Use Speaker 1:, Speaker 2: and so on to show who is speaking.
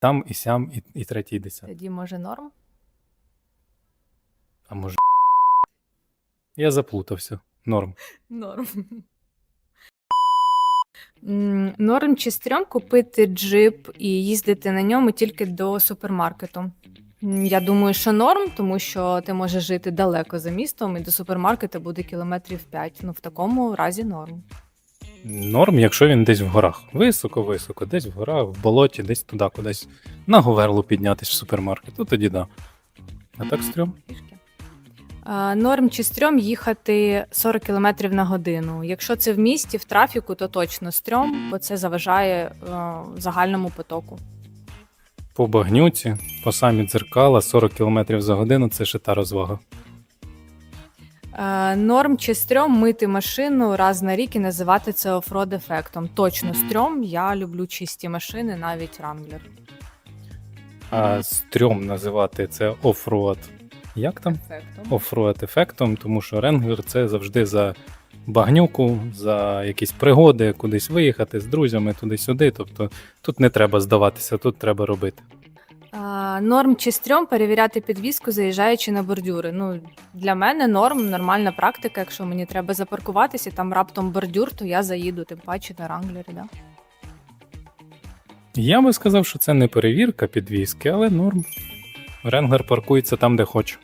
Speaker 1: там і сям, і, і третій, і десятий.
Speaker 2: Тоді може норм?
Speaker 1: А може. Я заплутався. Норм.
Speaker 2: Норм. М, Норм чи стрьом купити джип і їздити на ньому тільки до супермаркету. М, Я думаю, що норм, тому що ти можеш жити далеко за містом, і до супермаркету буде кілометрів 5. Ну, в такому разі норм.
Speaker 1: Норм, якщо він десь в горах. Високо-високо, десь в горах, в болоті, десь туди, кудись на Говерлу піднятись в супермаркет. То тоді да. А так стрьом.
Speaker 2: А, Норм чи стрьом їхати 40 км на годину. Якщо це в місті, в трафіку, то точно стрьом, бо це заважає е, загальному потоку.
Speaker 1: По багнюці, по самі дзеркала, 40 км за годину це ще та розвага.
Speaker 2: Е, Норм чи стрьом мити машину раз на рік і називати це офрод ефектом. Точно стрьом. Я люблю чисті машини, навіть ранглер.
Speaker 1: А стрьом називати це офроад. Як там?
Speaker 2: Ефектом.
Speaker 1: Офроад ефектом, тому що ренглер це завжди за багнюку, за якісь пригоди, кудись виїхати з друзями туди-сюди. Тобто тут не треба здаватися, тут треба робити.
Speaker 2: Норм чи стрьом перевіряти підвізку, заїжджаючи на бордюри. Ну, для мене норм, нормальна практика. Якщо мені треба запаркуватися, там раптом бордюр, то я заїду, тим паче на ранглері. Да?
Speaker 1: Я би сказав, що це не перевірка підвізки, але норм. Ренглер паркується там, де хоче.